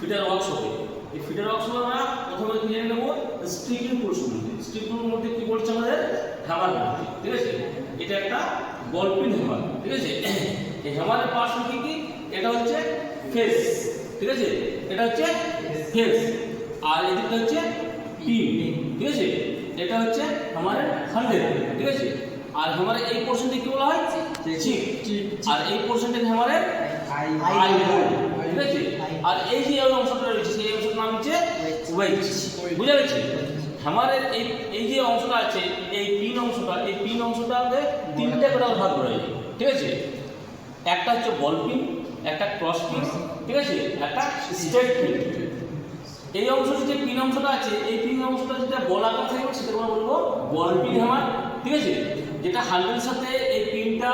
Fitter অংশ এই fitter অংশ আমরা প্রথমে জেনে নেব? স্ট্রিপিং পোর্শন সম্বন্ধে মধ্যে কি বলছে আমাদের? হ্যামার ঠিক আছে? এটা একটা বলপিন হ্যামার ঠিক আছে? এই হ্যামারের পার্শ্ব কি কি? এটা হচ্ছে ফেস ঠিক আছে? এটা হচ্ছে ফেস। আর এটা হচ্ছে পিন ঠিক আছে? এটা হচ্ছে আমাদের হান্ড্রেড ঠিক আছে? আর আমাদের এই পোর্শনটি কি বলা হয়? চিপ আর এই পোর্শনটি আমাদের আই আর এই যে অংশটা রয়েছে, সেই অংশটার নাম হচ্ছে ওয়েট বুঝা গেছে? আমাদের এই এই যে অংশটা আছে, এই পিন অংশটা, এই পিন অংশটাকে তিনটে করে ভাগ করা যায়। ঠিক আছে? একটা হচ্ছে বল পিন একটা ক্রস পিন ঠিক আছে? একটা স্টেট পিন এই অংশটি যে পিন অংশটা আছে, এই পিন অংশটা যেটা বল আকার থাকবে সেটা আমরা বলব বল পিন হ্যামার ঠিক আছে? যেটা হান্ড্রেলের সাথে এই পিনটা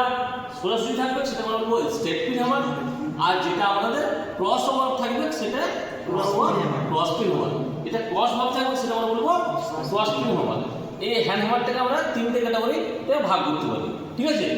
সরাসরি থাকবে সেটা আমরা বলব স্টেট পিন হ্যামার আর যেটা আমাদের ক্রস ওভার থাকবে, সেটা ক্রস ওভার এটা ক্রস ভাব থাকবে, সেটা আমরা বলব ক্রস পিন ওভার এই হ্যান্ড হ্যামারটাকে আমরা তিনটে ক্যাটাগরিতে ভাগ করতে পারি। ঠিক আছে?